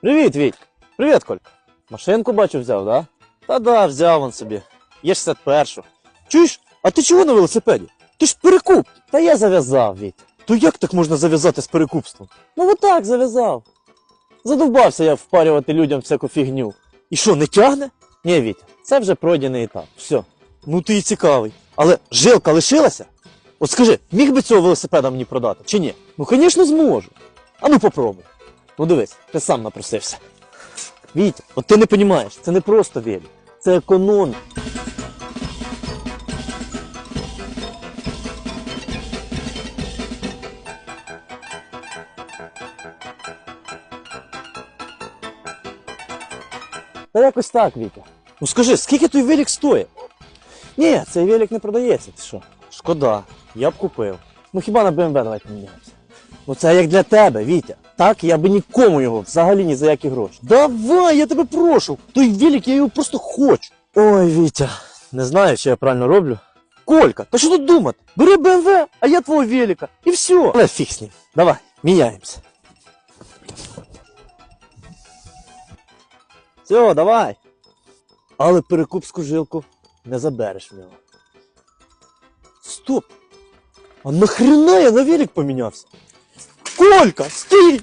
Привіт, Віть. Привіт, Колька. Машинку бачу взяв, да? Та да, взяв он собі. Є 61-шу. Чуєш, а ти чого на велосипеді? Ти ж перекуп. Та я зав'язав, Віть. То як так можна зав'язати з перекупством? Ну отак зав'язав. Задовбався я впарювати людям всяку фігню. І що, не тягне? Ні, Вітя, це вже пройдений етап. Все. Ну ти і цікавий. Але жилка лишилася? От скажи, міг би цього велосипеда мені продати чи ні? Ну, звісно, зможу. А ну попробуй. Ну дивись, ти сам напросився. Вітя, от ти не розумієш, це не просто велик, це економія. Та якось так, Вітя. Ну скажи, скільки той велик стоїть? Ні, цей велик не продається, ти що? Шкода, я б купив. Ну хіба на BMW давай поміняємося? Ну це як для тебе, Вітя. Так, я би нікому його взагалі ні за які гроші. Давай, я тебе прошу. Той велик, я його просто хочу. Ой, Вітя, не знаю, чи я правильно роблю. Колька, та що тут думати? Бери BMW, а я твого велика. І все. Але фіг з ним. Давай, міняємося. Все, давай. Але перекупську жилку не забереш в нього. Стоп! А нахрена я на велик помінявся? Колька, стій!